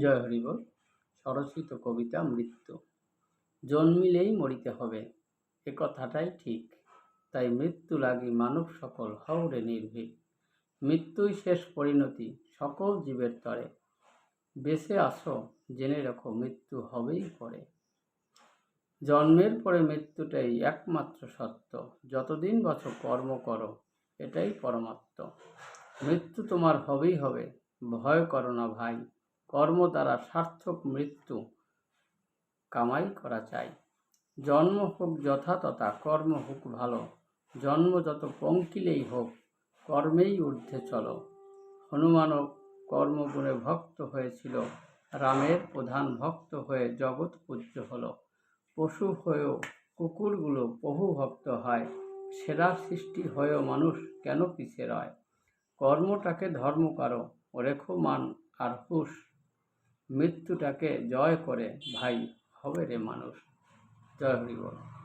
জয় হরিবল স্বরচিত কবিতা মৃত্যু। জন্মিলেই মরিতে হবে, এ কথাটাই ঠিক। তাই মৃত্যু লাগি মানব সকল হওরে নির্ভীক। মৃত্যুই শেষ পরিণতি সকল জীবের তরে। বেঁচে আসো, জেনে রাখো মৃত্যু হবেই পরে। জন্মের পরে মৃত্যুটাই একমাত্র সত্য। যতদিন বছর কর্ম করো, এটাই পরমাত্ম। মৃত্যু তোমার হবেই হবে, ভয় করো না ভাই। কর্ম দ্বারা সার্থক মৃত্যু কামাই করা চাই। জন্ম হোক যথাতথা, কর্ম হোক ভালো। জন্ম যত পঙ্কিলেই হোক, কর্মেই ঊর্ধ্বে চলো। হনুমানও কর্মগুণে ভক্ত হয়েছিল, রামের প্রধান ভক্ত হয়ে জগৎ পূজ্য হলো। পশু হয়েও কুকুরগুলো বহু ভক্ত হয়, সেরা সৃষ্টি হয়েও মানুষ কেন পিছে রয়? কর্মটাকে ধর্ম করো, রেখো মান আর হুশ। মৃত্যুটাকে জয় করে ভাই হবে রে মানুষ। জয় হরি বল।